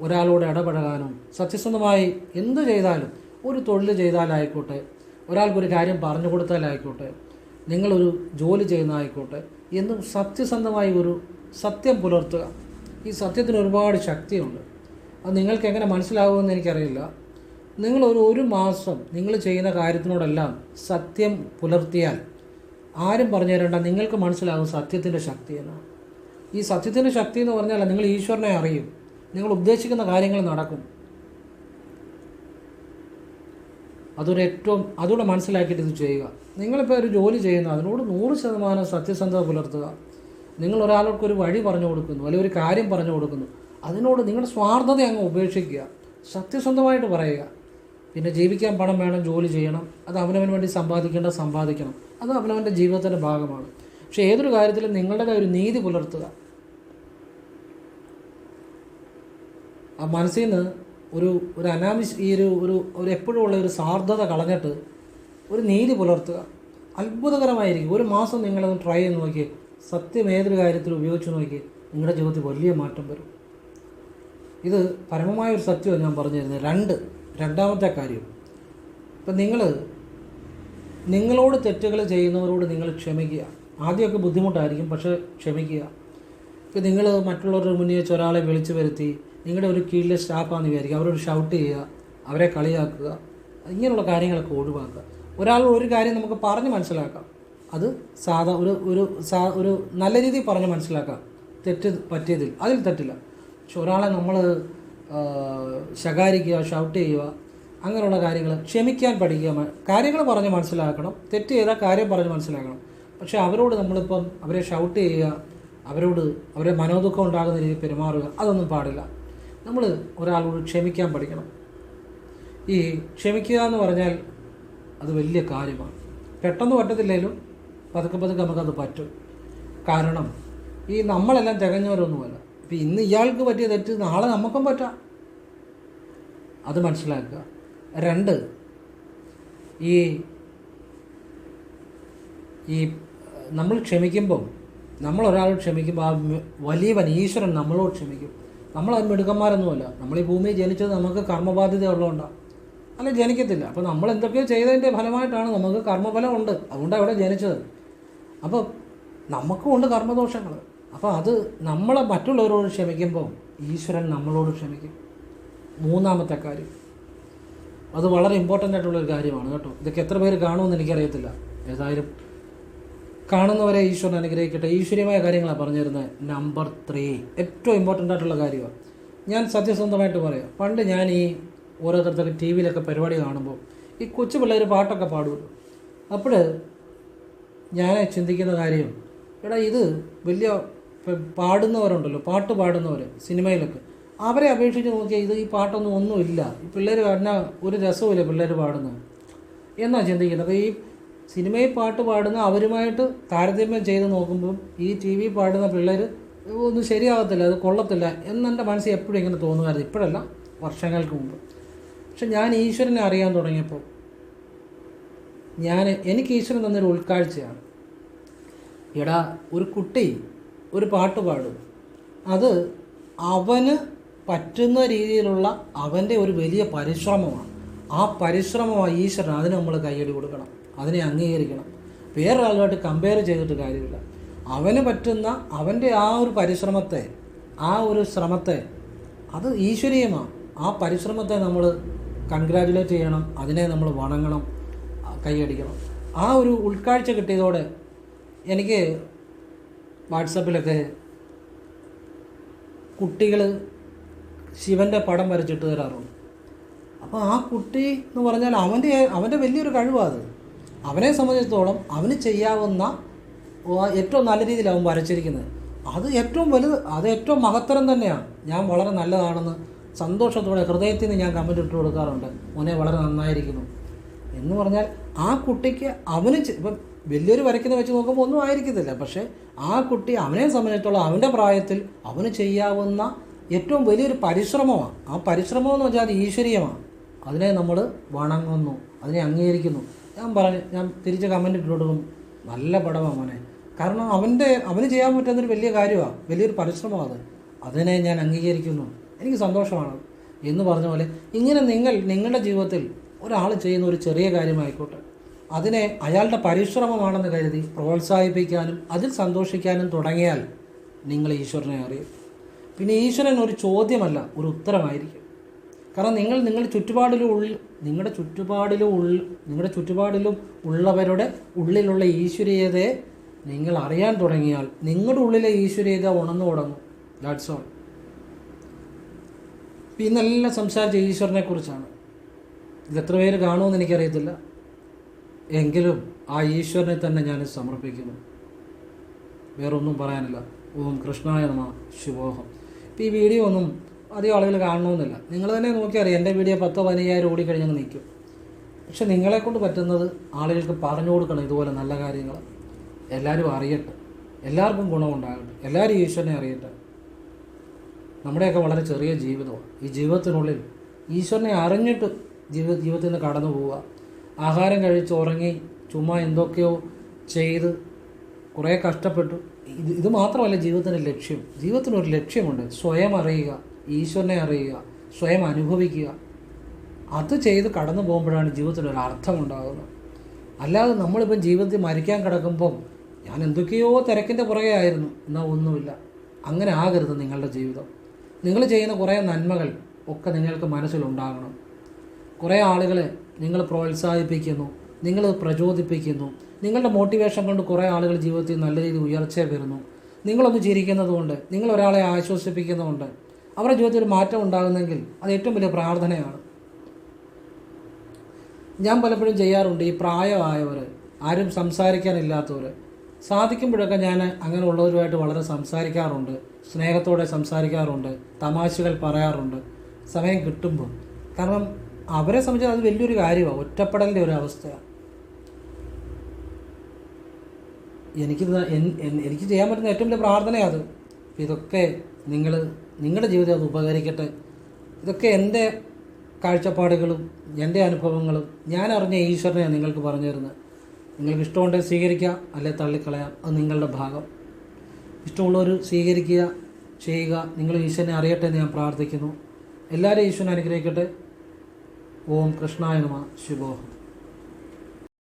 Speaker 1: ഒരാളോട് ഇടപഴകാനും സത്യസന്ധമായി എന്ത് ചെയ്താലും ഒരു തൊഴിൽ ചെയ്താലായിക്കോട്ടെ ഒരാൾക്കൊരു കാര്യം പറഞ്ഞു കൊടുത്താലായിക്കോട്ടെ നിങ്ങളൊരു ജോലി ചെയ്യുന്നതായിക്കോട്ടെ എന്നും സത്യസന്ധമായി ഒരു സത്യം പുലർത്തുക. ഈ സത്യത്തിന് ഒരുപാട് ശക്തിയുണ്ട്. അത് നിങ്ങൾക്ക് എങ്ങനെ മനസ്സിലാകുമെന്ന് എനിക്കറിയില്ല. നിങ്ങൾ ഒരു ഒരു മാസം നിങ്ങൾ ചെയ്യുന്ന കാര്യത്തിനോടെല്ലാം സത്യം പുലർത്തിയാൽ ആരും പറഞ്ഞു തരേണ്ട നിങ്ങൾക്ക് മനസ്സിലാകും സത്യത്തിന്റെ ശക്തി എന്ന് ഈ സത്യത്തിന്റെ ശക്തി എന്ന് പറഞ്ഞാൽ നിങ്ങൾ ഈശ്വരനെ അറിയും. നിങ്ങൾ ഉദ്ദേശിക്കുന്ന കാര്യങ്ങൾ നടക്കും. അതൊരു ഏറ്റവും അതുകൂടെ മനസ്സിലാക്കിയിട്ട് ഇത് ചെയ്യുക. നിങ്ങളിപ്പോൾ ഒരു ജോലി ചെയ്യുന്നു അതിനോട് നൂറ് ശതമാനം സത്യസന്ധത പുലർത്തുക. നിങ്ങൾ ഒരാൾക്ക് ഒരു വഴി പറഞ്ഞു കൊടുക്കുന്നു അല്ലെങ്കിൽ ഒരു കാര്യം പറഞ്ഞു കൊടുക്കുന്നു അതിനോട് നിങ്ങളുടെ സ്വാർത്ഥത അങ്ങ് ഉപേക്ഷിക്കുക. സത്യസന്ധമായിട്ട് പറയുക. പിന്നെ ജീവിക്കാൻ പണം വേണം ജോലി ചെയ്യണം അത് അവനവന് വേണ്ടി സമ്പാദിക്കേണ്ട സമ്പാദിക്കണം. അത് അവനവന്റെ ജീവിതത്തിന്റെ ഭാഗമാണ്. പക്ഷേ ഏതൊരു കാര്യത്തിലും നിങ്ങളുടെ ഒരു നീതി പുലർത്തുക. ആ മനസ്സിൽ നിന്ന് ഒരു ഒരു അനാവശ്യ ഈ ഒരു ഒരു ഒരു എപ്പോഴും ഉള്ള ഒരു സാർദ്ധത കളഞ്ഞിട്ട് ഒരു നീതി പുലർത്തുക. അത്ഭുതകരമായിരിക്കും. ഒരു മാസം നിങ്ങളൊന്ന് ട്രൈ ചെയ്ത് നോക്കി സത്യം ഏതൊരു കാര്യത്തിൽ ഉപയോഗിച്ച് നോക്കി നിങ്ങളുടെ ജീവിതത്തിൽ വലിയ മാറ്റം വരും. ഇത് പരമമായ ഒരു സത്യമാണ് ഞാൻ പറഞ്ഞു തരുന്നത് രണ്ട് രണ്ടാമത്തെ കാര്യം. ഇപ്പം നിങ്ങൾ നിങ്ങളോട് തെറ്റുകൾ ചെയ്യുന്നവരോട് നിങ്ങൾ ക്ഷമിക്കുക. ആദ്യമൊക്കെ ബുദ്ധിമുട്ടായിരിക്കും പക്ഷേ ക്ഷമിക്കുക. ഇപ്പം നിങ്ങൾ മറ്റുള്ളവരുടെ മുന്നിൽ വെച്ച് ഒരാളെ വിളിച്ചു വരുത്തി നിങ്ങളുടെ ഒരു കീഴിലെ സ്റ്റാഫാണെന്ന് വിചാരിക്കുക. അവരോട് ഷൗട്ട് ചെയ്യുക. അവരെ കളിയാക്കുക. ഇങ്ങനെയുള്ള കാര്യങ്ങളൊക്കെ ഒഴിവാക്കുക. ഒരാൾ ഒരു കാര്യം നമുക്ക് പറഞ്ഞ് മനസ്സിലാക്കാം. അത് സാധാ ഒരു ഒരു സാ ഒരു നല്ല രീതിയിൽ പറഞ്ഞ് മനസ്സിലാക്കാം. തെറ്റ് പറ്റിയതിൽ. അതിൽ തെറ്റില്ല. പക്ഷെ ഒരാളെ നമ്മൾ ശകാരിക്കുക ഷൗട്ട് ചെയ്യുക അങ്ങനെയുള്ള കാര്യങ്ങൾ ക്ഷമിക്കാൻ പഠിക്കുക കാര്യങ്ങൾ പറഞ്ഞ് മനസ്സിലാക്കണം. തെറ്റ് ചെയ്താൽ കാര്യം പറഞ്ഞ് മനസ്സിലാക്കണം. പക്ഷേ അവരോട് നമ്മളിപ്പം അവരെ ഷൗട്ട് ചെയ്യുക അവരോട് അവരെ മനോദുഃഖം ഉണ്ടാകുന്ന രീതിയിൽ പെരുമാറുക അതൊന്നും പാടില്ല. നമ്മൾ ഒരാളോട് ക്ഷമിക്കാൻ പഠിക്കണം. ഈ ക്ഷമിക്കുക എന്ന് പറഞ്ഞാൽ അത് വലിയ കാര്യമാണ്. പെട്ടെന്ന് പറ്റത്തില്ലെങ്കിലും പതുക്കെ പതുക്കെ നമുക്കത് പറ്റും. കാരണം ഈ നമ്മളെല്ലാം തികഞ്ഞവരൊന്നുമല്ല. ഇപ്പം ഇന്ന് ഇയാൾക്ക് പറ്റിയ തെറ്റ് നാളെ നമുക്കും പറ്റാം. അത് മനസ്സിലാക്കുക. രണ്ട് ഈ ഈ നമ്മൾ ക്ഷമിക്കുമ്പം നമ്മളൊരാളോട് ക്ഷമിക്കുമ്പോൾ ആ വലിയവൻ ഈശ്വരൻ നമ്മളോട് ക്ഷമിക്കും. നമ്മൾ മിടുക്കന്മാരൊന്നുമല്ല. നമ്മൾ ഈ ഭൂമിയിൽ ജനിച്ചത് നമുക്ക് കർമ്മബാധ്യത ഉള്ളതുകൊണ്ടാണ് അല്ല ജനിക്കത്തില്ല. അപ്പോൾ നമ്മൾ എന്തൊക്കെയോ ചെയ്തതിന്റെ ഫലമായിട്ടാണ് നമുക്ക് കർമ്മഫലം ഉണ്ട്. അതുകൊണ്ടാണ് അവിടെ ജനിച്ചത്. അപ്പോൾ നമുക്കും ഉണ്ട് കർമ്മദോഷങ്ങൾ. അപ്പോൾ അത് നമ്മളെ മറ്റുള്ളവരോട് ക്ഷമിക്കുമ്പോൾ ഈശ്വരൻ നമ്മളോട് ക്ഷമിക്കും. മൂന്നാമത്തെ കാര്യം. അത് വളരെ ഇമ്പോർട്ടന്റ് ആയിട്ടുള്ളൊരു കാര്യമാണ് കേട്ടോ. ഇതൊക്കെ എത്ര പേര് കാണുമെന്ന് എനിക്കറിയത്തില്ല. ഏതായാലും കാണുന്നവരെ ഈശ്വരൻ അനുഗ്രഹിക്കട്ടെ. ഈശ്വര്യമായ കാര്യങ്ങളാണ് പറഞ്ഞു തരുന്നത് നമ്പർ ത്രീ ഏറ്റവും ഇമ്പോർട്ടന്റ് ആയിട്ടുള്ള കാര്യമാണ് ഞാൻ സത്യസന്ധമായിട്ട് പറയാം. പണ്ട് ഞാൻ ഈ ഓരോരുത്തർക്ക് ടി വിയിലൊക്കെ പരിപാടി കാണുമ്പോൾ ഈ കൊച്ചു പിള്ളേർ പാട്ടൊക്കെ പാടുമല്ലോ അപ്പോൾ ഞാൻ ചിന്തിക്കുന്ന കാര്യം എടാ ഇത് വലിയ പാടുന്നവരുണ്ടല്ലോ പാട്ട് പാടുന്നവർ സിനിമയിലൊക്കെ. അവരെ അപേക്ഷിച്ച് നോക്കിയാൽ ഇത് ഈ പാട്ടൊന്നും ഒന്നുമില്ല. പിള്ളേർ പറഞ്ഞാൽ ഒരു രസവുമില്ല പിള്ളേർ പാടുന്നത് എന്നാ ചിന്തിക്കുന്നത് ഈ സിനിമയിൽ പാട്ട് പാടുന്ന അവരുമായിട്ട് താരതമ്യം ചെയ്ത് നോക്കുമ്പോൾ ഈ ടി വി പാടുന്ന പിള്ളേർ ഒന്നും ശരിയാകത്തില്ല അത് കൊള്ളത്തില്ല എന്നെന്റെ മനസ്സിൽ എപ്പോഴും ഇങ്ങനെ തോന്നുമായിരുന്നു. ഇപ്പോഴല്ല വർഷങ്ങൾക്ക് മുമ്പ്. പക്ഷെ ഞാൻ ഈശ്വരനെ അറിയാൻ തുടങ്ങിയപ്പോൾ ഞാൻ എനിക്ക് ഈശ്വരൻ തന്നൊരു ഉൾക്കാഴ്ചയാണ്. എടാ ഒരു കുട്ടി ഒരു പാട്ട് പാടും. അത് അവന് പറ്റുന്ന രീതിയിലുള്ള അവന്റെ ഒരു വലിയ പരിശ്രമമാണ്. ആ പരിശ്രമമായി ഈശ്വരൻ അതിന് നമ്മൾ കൈയടി കൊടുക്കണം. അതിനെ അംഗീകരിക്കണം. വേറൊരാളുമായിട്ട് കമ്പയർ ചെയ്തിട്ട് കാര്യമില്ല. അവന് പറ്റുന്ന അവന്റെ ആ ഒരു പരിശ്രമത്തെ ആ ഒരു ശ്രമത്തെ അത് ഈശ്വരീയമാണ്. ആ പരിശ്രമത്തെ നമ്മൾ കൺഗ്രാജുലേറ്റ് ചെയ്യണം. അതിനെ നമ്മൾ വണങ്ങണം കൈയടിക്കണം ആ ഒരു ഉൾക്കാഴ്ച കിട്ടിയതോടെ എനിക്ക് വാട്സപ്പിലൊക്കെ കുട്ടികൾ ശിവന്റെ പടം വരച്ചിട്ട് തരാറുണ്ട് അപ്പോൾ ആ കുട്ടി എന്ന് പറഞ്ഞാൽ അവന്റെ അവന്റെ വലിയൊരു കഴിവാണ് അത്. അവനെ സംബന്ധിച്ചിടത്തോളം അവന് ചെയ്യാവുന്ന ഏറ്റവും നല്ല രീതിയിൽ അവൻ വരച്ചിരിക്കുന്നത്. അത് ഏറ്റവും വലുത് അത് ഏറ്റവും മഹത്തരം തന്നെയാണ് ഞാൻ വളരെ നല്ലതാണെന്ന് സന്തോഷത്തോടെ ഹൃദയത്തിൽ നിന്ന് ഞാൻ കമന്റ് ഇട്ട് കൊടുക്കാറുണ്ട്. മോനെ വളരെ നന്നായിരിക്കുന്നു. എന്ന് പറഞ്ഞാൽ ആ കുട്ടിക്ക് അവന് ഇപ്പം വലിയൊരു വരയ്ക്കുന്ന വെച്ച് നോക്കുമ്പോൾ ഒന്നും ആയിരിക്കത്തില്ല. പക്ഷേ ആ കുട്ടി അവനെ സംബന്ധിച്ചിടത്തോളം അവന്റെ പ്രായത്തിൽ അവന് ചെയ്യാവുന്ന ഏറ്റവും വലിയൊരു പരിശ്രമമാണ് ആ പരിശ്രമം എന്ന് വെച്ചാൽ അത് ഈശ്വരീയമാണ് അതിനെ നമ്മൾ വണങ്ങുന്നു അതിനെ അംഗീകരിക്കുന്നു. ഞാൻ പറഞ്ഞു ഞാൻ തിരിച്ച് കമന്റ് ഇട്ട് കൊടുക്കും നല്ല പടമാണ് മോനെ. കാരണം അവന്റെ അവന് ചെയ്യാൻ പറ്റുന്നൊരു വലിയ കാര്യമാണ് വലിയൊരു പരിശ്രമമാണ് അത്. അതിനെ ഞാൻ അംഗീകരിക്കുന്നു. എനിക്ക് സന്തോഷമാണ്. എന്ന് പറഞ്ഞ പോലെ ഇങ്ങനെ നിങ്ങൾ നിങ്ങളുടെ ജീവിതത്തിൽ ഒരാൾ ചെയ്യുന്ന ഒരു ചെറിയ കാര്യമായിക്കോട്ടെ. അതിനെ അയാളുടെ പരിശ്രമമാണെന്ന് കരുതി പ്രോത്സാഹിപ്പിക്കാനും അതിൽ സന്തോഷിക്കാനും തുടങ്ങിയാൽ നിങ്ങൾ ഈശ്വരനെ അറിയും. പിന്നെ ഈശ്വരൻ ഒരു ചോദ്യമല്ല ഒരു ഉത്തരമായിരിക്കും. കാരണം നിങ്ങൾ നിങ്ങളുടെ ചുറ്റുപാടിലും ഉള്ളിൽ നിങ്ങളുടെ ചുറ്റുപാടിലും ഉള്ളിൽ നിങ്ങളുടെ ചുറ്റുപാടിലും ഉള്ളവരുടെ ഉള്ളിലുള്ള ഈശ്വരീയതയെ നിങ്ങൾ അറിയാൻ തുടങ്ങിയാൽ നിങ്ങളുടെ ഉള്ളിലെ ഈശ്വരീയത ഉണർന്നു തുടങ്ങും. ദാറ്റ്സ് ഓൾ ഇന്നെല്ലാം സംസാരിച്ച ഈശ്വരനെ കുറിച്ചാണ്. ഇത് എത്ര പേര് കാണുമെന്ന് എനിക്കറിയത്തില്ല. എങ്കിലും ആ ഈശ്വരനെ തന്നെ ഞാൻ സമർപ്പിക്കുന്നു. വേറൊന്നും പറയാനില്ല. ഓം കൃഷ്ണായ നമ ശുഭോഹം ഇപ്പം ഈ വീഡിയോ ഒന്നും അധികം ആളുകൾ കാണണമെന്നില്ല. നിങ്ങൾ തന്നെ നോക്കിയറിയാം എന്റെ വീഡിയോ പത്തോ പതിനയ്യായിരം ഓടിക്കഴിഞ്ഞങ്ങ് നിൽക്കും. പക്ഷെ നിങ്ങളെ കൊണ്ട് പറ്റുന്നത് ആളുകൾക്ക് പറഞ്ഞു കൊടുക്കണം ഇതുപോലെ നല്ല കാര്യങ്ങൾ. എല്ലാവരും അറിയട്ടെ. എല്ലാവർക്കും ഗുണമുണ്ടാകട്ടെ എല്ലാവരും ഈശ്വരനെ അറിയട്ടെ. നമ്മുടെയൊക്കെ വളരെ ചെറിയ ജീവിതമാണ്. ഈ ജീവിതത്തിനുള്ളിൽ ഈശ്വരനെ അറിഞ്ഞിട്ട് ജീവിത ജീവിതത്തിൽ നിന്ന് കടന്നു പോവുക. ആഹാരം കഴിച്ച് ഉറങ്ങി ചുമ്മാ എന്തൊക്കെയോ ചെയ്ത് കുറേ കഷ്ടപ്പെട്ടു. ഇത് ഇത് മാത്രമല്ല ജീവിതത്തിന്റെ ലക്ഷ്യം. ജീവിതത്തിനൊരു ലക്ഷ്യമുണ്ട്. സ്വയം അറിയുക. ഈശ്വരനെ അറിയുക സ്വയം അനുഭവിക്കുക. അത് ചെയ്ത് കടന്നു പോകുമ്പോഴാണ് ജീവിതത്തിൽ ഒരു അർത്ഥം ഉണ്ടാകുന്നത് അല്ലാതെ നമ്മളിപ്പം ജീവിതത്തിൽ മരിക്കാൻ കിടക്കുമ്പം ഞാൻ എന്തൊക്കെയോ തിരക്കിന്റെ പുറകെ ആയിരുന്നു. എന്നാൽ ഒന്നുമില്ല. അങ്ങനെ ആകരുത് നിങ്ങളുടെ ജീവിതം. നിങ്ങൾ ചെയ്യുന്ന കുറേ നന്മകൾ ഒക്കെ നിങ്ങൾക്ക് മനസ്സിലുണ്ടാകണം കുറേ ആളുകളെ നിങ്ങൾ പ്രോത്സാഹിപ്പിക്കുന്നു നിങ്ങൾ പ്രചോദിപ്പിക്കുന്നു. നിങ്ങളുടെ മോട്ടിവേഷൻ കൊണ്ട് കുറേ ആളുകൾ ജീവിതത്തിൽ നല്ല രീതിയിൽ ഉയർച്ച വരുന്നു. നിങ്ങളൊന്ന് ചിരിക്കുന്നതുകൊണ്ട് നിങ്ങൾ ഒരാളെ ആശ്വസിപ്പിക്കുന്നതുകൊണ്ട് അവരുടെ ജീവിതത്തിൽ ഒരു മാറ്റം ഉണ്ടാകുന്നെങ്കിൽ അത് ഏറ്റവും വലിയ പ്രാർത്ഥനയാണ്. ഞാൻ പലപ്പോഴും ചെയ്യാറുണ്ട് ഈ പ്രായമായവർ ആരും സംസാരിക്കാനില്ലാത്തവർ സാധിക്കുമ്പോഴൊക്കെ ഞാൻ അങ്ങനെയുള്ളവരുമായിട്ട് വളരെ സംസാരിക്കാറുണ്ട് സ്നേഹത്തോടെ സംസാരിക്കാറുണ്ട് തമാശകൾ പറയാറുണ്ട് സമയം കിട്ടുമ്പോൾ കാരണം അവരെ സംബന്ധിച്ച് അത് വലിയൊരു കാര്യമാണ് ഒറ്റപ്പെടലിന്റെ ഒരു അവസ്ഥയാണ് എനിക്ക് എനിക്ക് ചെയ്യാൻ പറ്റുന്ന ഏറ്റവും വലിയ പ്രാർത്ഥനയാണ് അത്. ഇതൊക്കെ നിങ്ങൾ നിങ്ങളുടെ ജീവിതം അത് ഉപകരിക്കട്ടെ. ഇതൊക്കെ എന്റെ കാഴ്ചപ്പാടുകളും എന്റെ അനുഭവങ്ങളും ഞാൻ അറിഞ്ഞ ഈശ്വരനെ നിങ്ങൾക്ക് പറഞ്ഞു തരുന്നത്. നിങ്ങൾക്ക് ഇഷ്ടമുണ്ടെങ്കിൽ സ്വീകരിക്കുക അല്ലെ തള്ളിക്കളയാം. അത് നിങ്ങളുടെ ഭാഗം. ഇഷ്ടമുള്ളവർ സ്വീകരിക്കുക ചെയ്യുക. നിങ്ങൾ ഈശ്വരനെ അറിയട്ടെ എന്ന് ഞാൻ പ്രാർത്ഥിക്കുന്നു. എല്ലാവരും ഈശ്വരനെ അനുഗ്രഹിക്കട്ടെ. ഓം കൃഷ്ണായ നമ. ശുഭോഹം